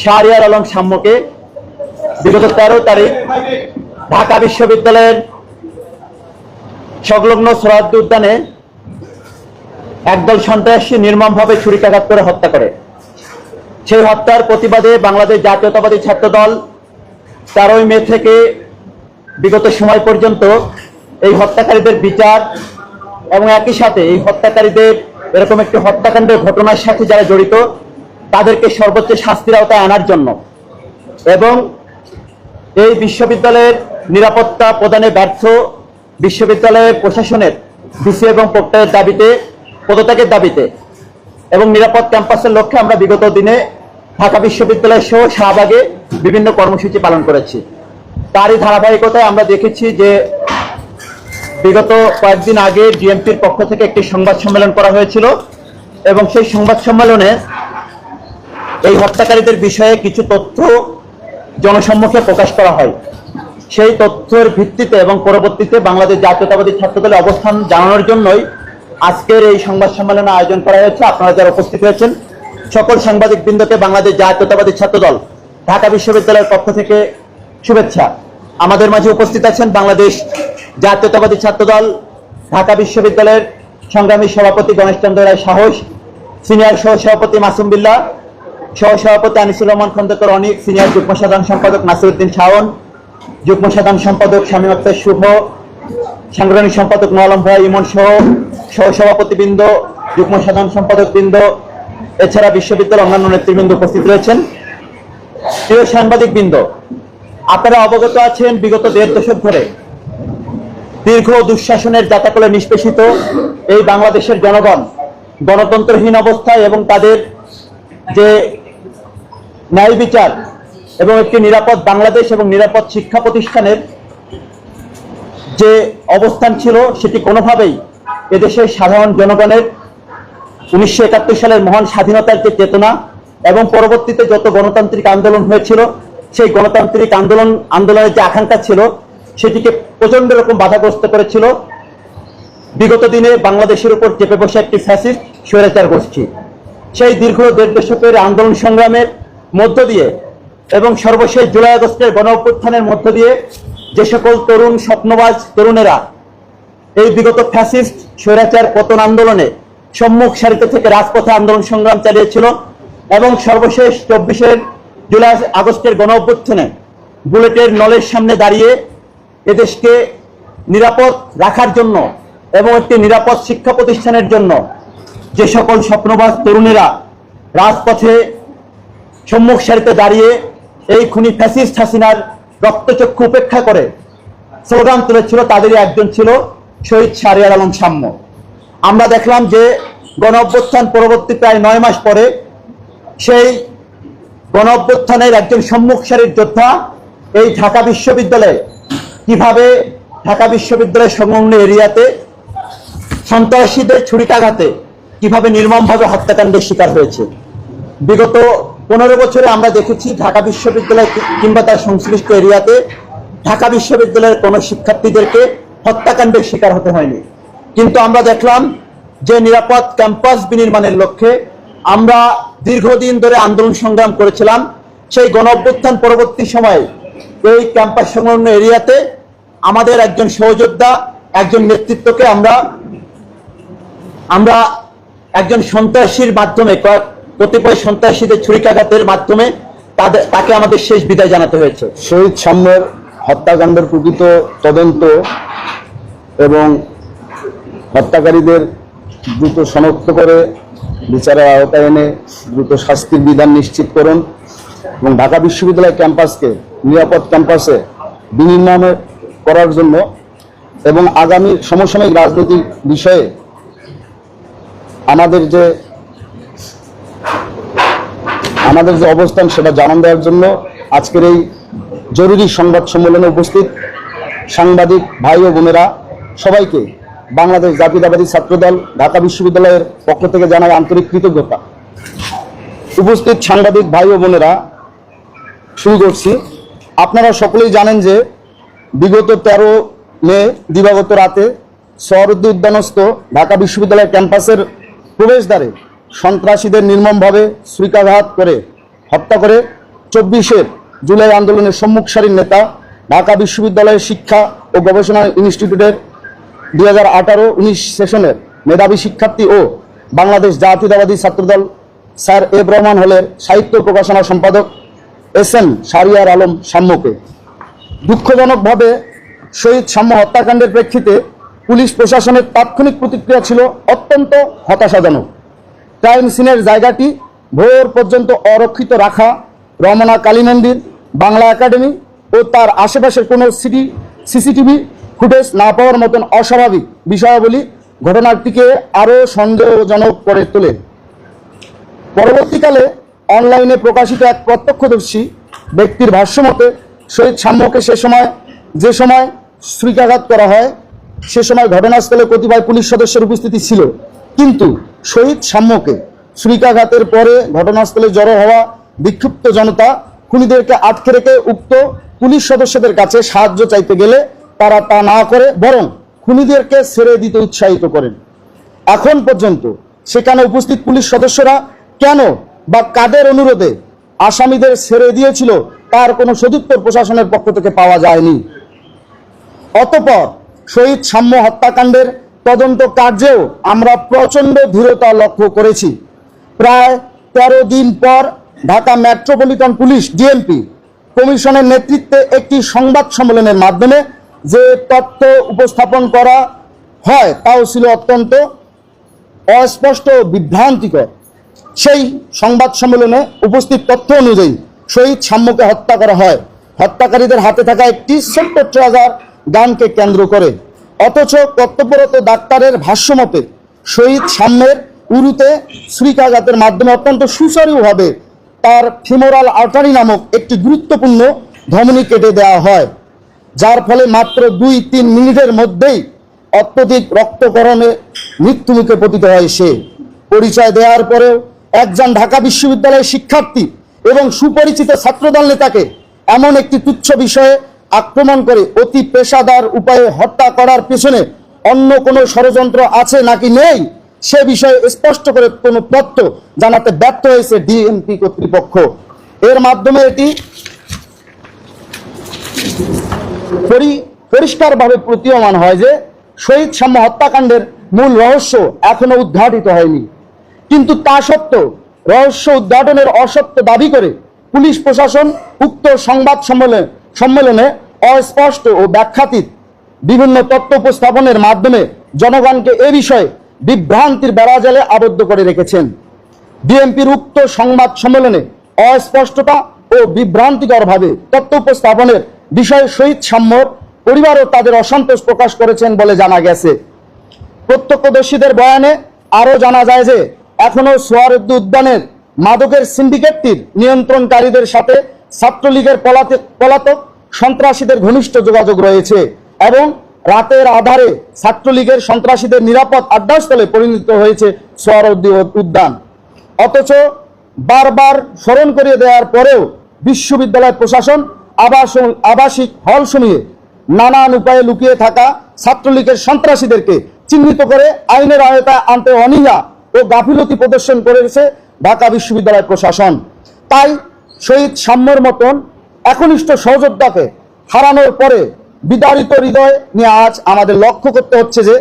শাহরিয়ার আলম সাম্যকে বিগত তেরো তারিখ ঢাকা বিশ্ববিদ্যালয়ের সংলগ্ন সোহরাদ্দি উদ্যানে একদল সন্ত্রাসী নির্মমভাবে ছুরিকাঘাত করে হত্যা করে। সেই হত্যার প্রতিবাদে বাংলাদেশ জাতীয়তাবাদী ছাত্র দল তেরোই মে থেকে বিগত সময় পর্যন্ত এই হত্যাকারীদের বিচার এবং একই সাথে এই হত্যাকারীদের এরকম একটি হত্যাকাণ্ডের ঘটনার সাথে যারা জড়িত তাদেরকে সর্বোচ্চ শাস্তির আওতায় আনার জন্য। এবং এই বিশ্ববিদ্যালয়ের নিরাপত্তা প্রদানে ব্যর্থ বিশ্ববিদ্যালয়ের প্রশাসনের ডিসি এবং প্রক্টরের দাবিতে, পদত্যাগের দাবিতে এবং নিরাপদ ক্যাম্পাসের লক্ষ্যে আমরা বিগত দিনে ঢাকা বিশ্ববিদ্যালয় সহ শাহবাগে বিভিন্ন কর্মসূচি পালন করেছি। তারই ধারাবাহিকতায় আমরা দেখেছি যে বিগত কয়েকদিন আগে ডিএমপির পক্ষ থেকে একটি সংবাদ সম্মেলন করা হয়েছিল এবং সেই সংবাদ সম্মেলনে এই হত্যাকারীদের বিষয়ে কিছু তথ্য জনসম্মুখে প্রকাশ করা হয়। সেই তথ্যের ভিত্তিতে এবং পরবর্তীতে বাংলাদেশ জাতীয়তাবাদী ছাত্রদলের অবস্থান জানানোর জন্যই আজকের এই সংবাদ সম্মেলনের আয়োজন করা হয়েছে। আপনারা যারা উপস্থিত হয়েছেন, সকল সাংবাদিক বৃন্দকে বাংলাদেশ জাতীয়তাবাদী ছাত্রদল, ঢাকা বিশ্ববিদ্যালয়ের পক্ষ থেকে শুভেচ্ছা। আমাদের মাঝে উপস্থিত আছেন বাংলাদেশ জাতীয়তাবাদী ছাত্রদল, ঢাকা বিশ্ববিদ্যালয়ের সংগ্রামী সভাপতি গণেশ চন্দ্র রায় সাহস, সিনিয়র সহ সভাপতি মাসুম বিল্লাহ সহ সভাপতি আনিসুর রহমান খন্দকার অনিক সিনিয়র যুগ্ম সাধারণ সম্পাদক নাসিরুদ্দিন শাওন, যুগ্ম সাধারণ সম্পাদক স্বামী আক্তার শুভ, সাংগঠনিক সম্পাদক নলম ভাই ইমন সহ সহ সভাপতিবৃন্দ যুগ্ম সাধারণ সম্পাদক বৃন্দ এছাড়া বিশ্ববিদ্যালয়ের অন্যান্য নেতৃবৃন্দ উপস্থিত রয়েছেন। প্রিয় সাংবাদিক বৃন্দ আপনারা অবগত আছেন, বিগত দেড় দশক ধরে দীর্ঘ দুঃশাসনের জাতাকলে নিষ্পেষিত এই বাংলাদেশের জনগণ গণতন্ত্রহীন অবস্থায় এবং তাদের যে ন্যায় বিচার এবং একটি নিরাপদ বাংলাদেশ এবং নিরাপদ শিক্ষা প্রতিষ্ঠানের যে অবস্থান ছিল, সেটি কোনোভাবেই এদেশের সাধারণ জনগণের উনিশশো একাত্তর সালের মহান স্বাধীনতার যে চেতনা এবং পরবর্তীতে যত গণতান্ত্রিক আন্দোলন হয়েছিল, সেই গণতান্ত্রিক আন্দোলন, আন্দোলনের যে আকাঙ্ক্ষা ছিল, সেটিকে প্রচণ্ড রকম বাধাগ্রস্ত করেছিল। বিগত দিনে বাংলাদেশের উপর চেপে বসে একটি ফ্যাসিস্ট, স্বৈরাচার গোষ্ঠী। সেই দীর্ঘ দেড় দশকের আন্দোলন সংগ্রামের মধ্য দিয়ে এবং সর্বশেষ জুলাই আগস্টের গণ অভ্যুত্থানের মধ্য দিয়ে যে সকল তরুণ স্বপ্নবাজ তরুণেরা এই বিগত ফ্যাসিস্ট স্বৈরাচার পতন আন্দোলনে সম্মুখ সারিতে থেকে রাজপথে আন্দোলন সংগ্রাম চালিয়েছিল এবং সর্বশেষ চব্বিশের জুলাই আগস্টের গণ অভ্যুত্থানে বুলেটের নলের সামনে দাঁড়িয়ে এদেশকে নিরাপদ রাখার জন্য এবং একটি নিরাপদ শিক্ষা প্রতিষ্ঠানের জন্য যে সকল স্বপ্নবাজ তরুণেরা রাজপথে সম্মুখ সারিতে দাঁড়িয়ে এই খুনি ফ্যাসিস্ট হাসিনার রক্তচক্ষু উপেক্ষা করে স্লোগান তুলেছিল, তাদেরই একজন ছিল শহীদ শাহরিয়ার আলম সাম্য। আমরা দেখলাম যে গণ অভ্যুত্থান পরবর্তী প্রায় নয় মাস পরে সেই গণ অভ্যুত্থানের একজন সম্মুখ সারির যোদ্ধা এই ঢাকা বিশ্ববিদ্যালয়ে কীভাবে ঢাকা বিশ্ববিদ্যালয়ের সংলগ্ন এরিয়াতে সন্ত্রাসীদের ছুরিকাঘাতে কীভাবে নির্মমভাবে হত্যাকাণ্ডের শিকার হয়েছে। বিগত পনেরো বছরে আমরা দেখেছি ঢাকা বিশ্ববিদ্যালয় কিংবা তার সংশ্লিষ্ট এরিয়াতে ঢাকা বিশ্ববিদ্যালয়ের কোনো শিক্ষার্থীদেরকে হত্যাকাণ্ডের শিকার হতে হয়নি। কিন্তু আমরা দেখলাম যে নিরাপদ ক্যাম্পাস বিনির্মাণের লক্ষ্যে আমরা দীর্ঘদিন ধরে আন্দোলন সংগ্রাম করেছিলাম। সেই গণ অভ্যুত্থান পরবর্তী সময়ে এই ক্যাম্পাস সংলগ্ন এরিয়াতে আমাদের একজন সহযোদ্ধা, একজন নেতৃত্বকে আমরা আমরা একজন সন্ত্রাসীর মাধ্যমে কয়েক কতিপয় সন্ত্রাসীদের ছুরিকাঘাতের মাধ্যমে তাদের তাকে আমাদের শেষ বিদায় জানাতে হয়েছে। শহীদ সাম্যের হত্যাকাণ্ডের প্রকৃত তদন্ত এবং হত্যাকারীদের দ্রুত শনাক্ত করে বিচারের আওতায় এনে দ্রুত শাস্তির বিধান নিশ্চিত করুন এবং ঢাকা বিশ্ববিদ্যালয় ক্যাম্পাসকে নিরাপদ ক্যাম্পাসে বিনির্মাণ করার জন্য এবং আগামী সমসাময়িক রাজনৈতিক বিষয়ে আমাদের যে আমাদের যে অবস্থান সেটা জানান দেওয়ার জন্য আজকের এই জরুরি সংবাদ সম্মেলনে উপস্থিত সাংবাদিক ভাই ও বোনেরা সবাইকে বাংলাদেশ জাতীয়তাবাদী ছাত্রদল, ঢাকা বিশ্ববিদ্যালয়ের পক্ষ থেকে জানাই আন্তরিক কৃতজ্ঞতা। উপস্থিত সাংবাদিক ভাই ও বোনেরা, শুরু করছি। আপনারা সকলেই জানেন যে বিগত তেরো মে, দিবাগত রাতে সরদ্দি উদ্যানস্থ ঢাকা বিশ্ববিদ্যালয় ক্যাম্পাসের প্রবেশদ্বারে সন্ত্রাসীদের নির্মমভাবে শ্রীকাঘাত করে হত্যা করে চব্বিশের জুলাই আন্দোলনের সম্মুখ সারির নেতা ঢাকা বিশ্ববিদ্যালয়ের শিক্ষা ও গবেষণা ইনস্টিটিউটের দুই হাজার আঠারো উনিশ সেশনের মেধাবী শিক্ষার্থী ও বাংলাদেশ জাতীয়তাবাদী ছাত্রদল স্যার এব রহমান হলের সাহিত্য প্রকাশনা সম্পাদক এস এম শারিয়ার আলম সাম্যকে। দুঃখজনকভাবে শহীদ সাম্য হত্যাকাণ্ডের প্রেক্ষিতে পুলিশ প্রশাসনের তাৎক্ষণিক প্রতিক্রিয়া ছিল অত্যন্ত হতাশাজনক। ক্রাইম সিনের জায়গাটি ভোর পর্যন্ত অরক্ষিত রাখা রমনা কালী মন্দির, বাংলা একাডেমি ও তার আশেপাশের কোনো সিটি সিসিটিভি ফুটেজ না পাওয়ার মতন অস্বাভাবিক বিষয়াবলী ঘটনাটিকে আরও সন্দেহজনক করে তোলে। পরবর্তীকালে অনলাইনে প্রকাশিত এক প্রত্যক্ষদর্শী ব্যক্তির ভাষ্যমতে শহীদ সাম্যকে সে সময়, যে সময় শ্রীকাঘাত করা হয়, সে সময় ঘটনাস্থলে কতিপয় পুলিশ সদস্যের উপস্থিতি ছিল। কিন্তু শহীদ সাম্যকে শ্রীকাঘাতের পরে ঘটনাস্থলে জড়ো হওয়া বিক্ষুব্ধ জনতা খুনিদেরকে আটকে রেখে উক্ত পুলিশ সদস্যদের কাছে সাহায্য চাইতে গেলে তারা তা না করে বরং খুনিদেরকে ছেড়ে দিতে উৎসাহিত করেন। এখন পর্যন্ত সেখানে উপস্থিত পুলিশ সদস্যরা কেন বা কাদের অনুরোধে আসামিদের ছেড়ে দিয়েছিল তার কোনো সদুত্তর প্রশাসনের পক্ষ থেকে পাওয়া যায়নি। অতপর শহীদ সাম্য হত্যাকাণ্ডের তদন্ত কার্যেও আমরা প্রচণ্ড ধীরতা লক্ষ্য করেছি। প্রায় তেরো দিন পর ঢাকা মেট্রোপলিটন পুলিশ ডিএমপি কমিশনের নেতৃত্বে একটি সংবাদ সম্মেলনের মাধ্যমে যে তথ্য উপস্থাপন করা হয় তাও ছিল অত্যন্ত অস্পষ্ট বিভ্রান্তিকর। সেই সংবাদ সম্মেলনে উপস্থিত তথ্য অনুযায়ী শহীদ সাম্যকে হত্যা করা হয়। হত্যাকারীদের হাতে থাকা একটি ছোট্ট ট্রেজার গানকে কেন্দ্র করে। অথচ কর্তব্যরত ডাক্তারের ভাষ্যমতে শহীদ সাম্যের উরুতে শ্রীকাঘাতের মাধ্যমে অত্যন্ত সুচারুভাবে তার ফিমোরাল আর্টারি নামক একটি গুরুত্বপূর্ণ ধমনী কেটে দেওয়া হয়, যার ফলে মাত্র দুই তিন মিনিটের মধ্যেই অত্যধিক রক্তকরণে মৃত্যুমুখে পতিত হয় সে। পরিচয় দেওয়ার পরেও একজন ঢাকা বিশ্ববিদ্যালয়ের শিক্ষার্থী এবং সুপরিচিত ছাত্রদল নেতাকে এমন একটি তুচ্ছ বিষয়ে আক্রমণ করে অতি পেশাদার উপায়ে হত্যা করার পেছনে অন্য কোনো ষড়যন্ত্র আছে নাকি নেই? সে বিষয়ে স্পষ্ট করে কোনো তথ্য জানাতে ব্যর্থ হয়েছে ডিএমপি কর্তৃপক্ষ। এর মাধ্যমে এটি পরি- পরিষ্কারভাবে প্রতীয়মান হয় যে শহীদ সাম্য হত্যাকাণ্ডের মূল রহস্য এখনও উদ্ঘাটিত হয়নি। কিন্তু তা সত্ত্বেও রহস্য উদ্ঘাটনের অসত্য দাবি করে পুলিশ প্রশাসন উক্ত সংবাদ সম্মেলনে সম্মেলনে অস্পষ্ট ও ব্যাখ্যাতীত বিভিন্ন তথ্য উপস্থাপনের মাধ্যমে জনগণকে এ বিষয়ে বিভ্রান্তির বেড়াজালে আবদ্ধ করে রেখেছেন। বিএনপির উক্ত সংবাদ সম্মেলনে অস্পষ্টতা ও বিভ্রান্তিকরভাবে তথ্য উপস্থাপনের বিষয়ে শহীদ সাম্যর পরিবারও তাদের অসন্তোষ প্রকাশ করেছেন বলে জানা গেছে। প্রত্যক্ষদর্শীদের বয়ানে আরও জানা যায় যে, এখনও সোয়ারুদ্দি উদ্যানের মাদকের সিন্ডিকেটটির নিয়ন্ত্রণকারীদের সাথে ছাত্রলীগের পলাতক সন্ত্রাসীদের ঘনিষ্ঠ যোগাযোগ রয়েছে এবং রাতের আধারে ছাত্রলীগের সন্ত্রাসীদের নিরাপদ আড্ডাস্থলে পরিণত হয়েছে সোয়ারুদ্দি উদ্যান। অথচ বারবার স্মরণ করিয়ে দেওয়ার পরেও বিশ্ববিদ্যালয় প্রশাসন আবাস আবাসিক হল শুনিয়ে নানান উপায়ে লুকিয়ে থাকা ছাত্রলীগের সন্ত্রাসীদেরকে চিহ্নিত করে আইনের আওতায় আনতে অনীহা ও গাফিলতি প্রদর্শন করেছে ঢাকা বিশ্ববিদ্যালয় প্রশাসন। তাই শহীদ সাম্যর মতন একনিষ্ঠ সহযোদ্ধাকে হারানোর পরে বিদারিত হৃদয় নিয়ে আজ আমাদের লক্ষ্য করতে হচ্ছে যে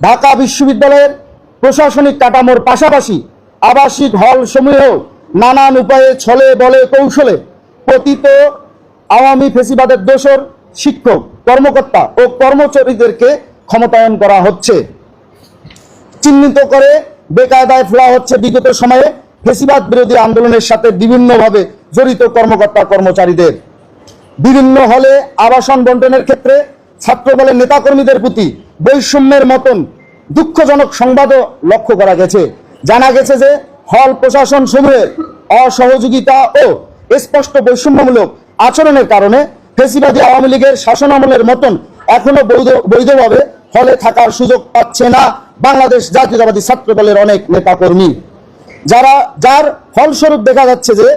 ঢাকা বিশ্ববিদ্যালয়ের প্রশাসনিক কাঠামোর পাশাপাশি আবাসিক হল সমূহেও নানান উপায়ে ছলে বলে কৌশলে পতিত আওয়ামী ফেসিবাদের দোসর শিক্ষক, কর্মকর্তা ও কর্মচারীদেরকে ক্ষমতায়ন করা হচ্ছে। চিহ্নিত করে বেকায়দায় ফেলা হচ্ছে বিগত সময়ে ফেসিবাদ বিরোধী আন্দোলনের সাথে বিভিন্নভাবে জড়িত কর্মকর্তা কর্মচারীদের। বিভিন্ন হলে আবাসন বন্টনের ক্ষেত্রে ছাত্রদলের নেতাকর্মীদের প্রতি বৈষম্যের মতন দুঃখজনক সংবাদও লক্ষ্য করা গেছে। জানা গেছে যে হল প্রশাসন সমূহের অসহযোগিতা ও স্পষ্ট বৈষম্যমূলক আচরণের কারণে ফেসিবাদী আওয়ামী লীগের শাসনামলের মতন এখনও বৈধ, বৈধভাবে হলে থাকার সুযোগ পাচ্ছে না বাংলাদেশ জাতীয়তাবাদী ছাত্র দলের অনেক নেতাকর্মী। যারা, যার ফলস্বরূপ দেখা যাচ্ছে যে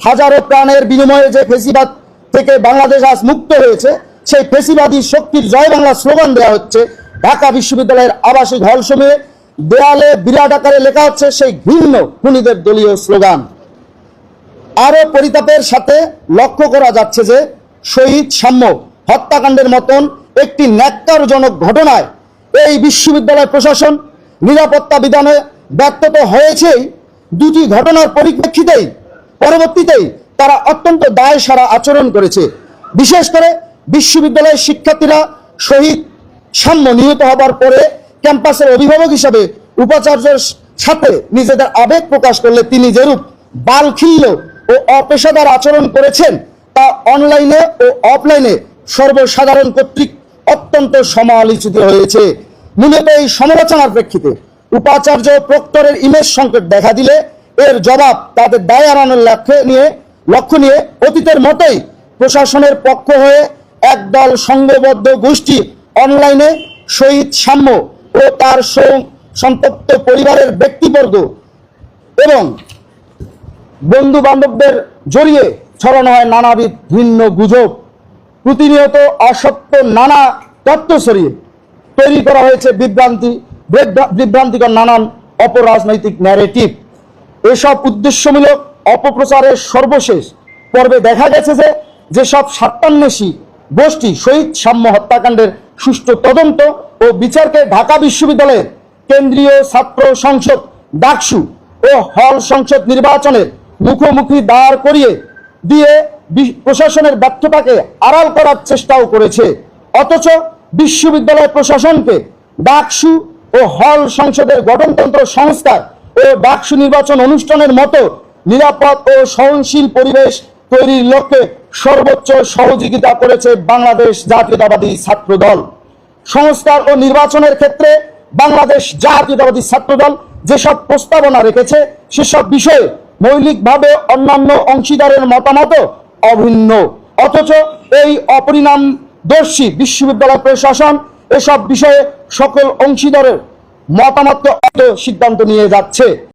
হাজারো প্রাণের বিনিময়ে যে ফেসিবাদ থেকে বাংলাদেশ আজ মুক্ত হয়েছে, সেই ফেসিবাদী শক্তির জয় বাংলা স্লোগান দেওয়া হচ্ছে। ঢাকা বিশ্ববিদ্যালয়ের আবাসিক হলসমূহে দেয়ালে বিরাট আকারে লেখা হচ্ছে সেই ভিন্ন খুনিদের দলীয় স্লোগান। আরও পরিতাপের সাথে লক্ষ্য করা যাচ্ছে যে শহীদ সাম্য হত্যাকাণ্ডের মতন একটি ন্যাক্কারজনক ঘটনায় এই বিশ্ববিদ্যালয় প্রশাসন নিরাপত্তা বিধানে ব্যর্থ তো হয়েছেই দুটি ঘটনার পরিপ্রেক্ষিতেই, পরবর্তীতেই তারা অত্যন্ত দায় সারা আচরণ করেছে। বিশেষ করে বিশ্ববিদ্যালয়ের শিক্ষার্থীরা শহীদ সাম্য নিহত হবার পরে ক্যাম্পাসের অভিভাবক হিসাবে উপাচার্যের সাথে নিজেদের আবেগ প্রকাশ করলে তিনি যেরূপ বালখিল্য ও অপেশাদার আচরণ করেছেন, তা অনলাইনে ও অফলাইনে সর্বসাধারণ কর্তৃক অত্যন্ত সমালোচিত হয়েছে। মূলত এই সমালোচনার প্রেক্ষিতে উপাচার্য প্রক্টরের ইমেজ সংকট দেখা দিলে এর জবাব তাদের দায় এড়ানোর লক্ষ্যে নিয়ে, লক্ষ্য নিয়ে অতীতের মতোই প্রশাসনের পক্ষ হয়ে একদল সংঘবদ্ধ গোষ্ঠী অনলাইনে শহীদ সাম্য ও তার সং- সম্পৃক্ত পরিবারের ব্যক্তিবর্গ এবং বন্ধু বান্ধবদের জড়িয়ে ছড়ানো হয় নানাবিধ ভিন্ন গুজব। প্রতিনিয়ত অসত্য নানা তত্ত্ব ছড়িয়ে তৈরি করা হয়েছে বিভ্রান্তি বিভ্রা- বিভ্রান্তিকর নানান অপরাজনৈতিক ন্যারেটিভ এসব উদ্দেশ্যমূলক অপপ্রচারের সর্বশেষ পর্বে দেখা গেছে যে, যেসব স্বার্থান্বেষী গোষ্ঠী শহীদ সাম্য হত্যাকাণ্ডের সুষ্ঠু তদন্ত ও বিচারকে ঢাকা বিশ্ববিদ্যালয়ের কেন্দ্রীয় ছাত্র সংসদ ডাকসু ও হল সংসদ নির্বাচনের মুখোমুখি দাঁড় করিয়ে দিয়ে প্রশাসনের ব্যর্থতাকে আড়াল করার চেষ্টাও করেছে। অথচ বিশ্ববিদ্যালয় প্রশাসনকে ডাকসু ও হল সংসদের গঠনতন্ত্র সংস্কার ও ডাকসু নির্বাচন অনুষ্ঠানের মতো নিরাপদ ও সহনশীল পরিবেশ তৈরির লক্ষ্যে সর্বোচ্চ সহযোগিতা করেছে বাংলাদেশ জাতীয়তাবাদী ছাত্র দল সংস্কার ও নির্বাচনের ক্ষেত্রে বাংলাদেশ জাতীয়তাবাদী ছাত্রদল যেসব প্রস্তাবনা রেখেছে, সেসব বিষয়ে মৌলিকভাবে অন্যান্য অংশীদারের মতামত অভিন্ন। অথচ এই অপরিণামদর্শী বিশ্ববিদ্যালয় প্রশাসন এসব বিষয়ে সকল অংশীদারের মতামত সিদ্ধান্ত নিয়ে যাচ্ছে।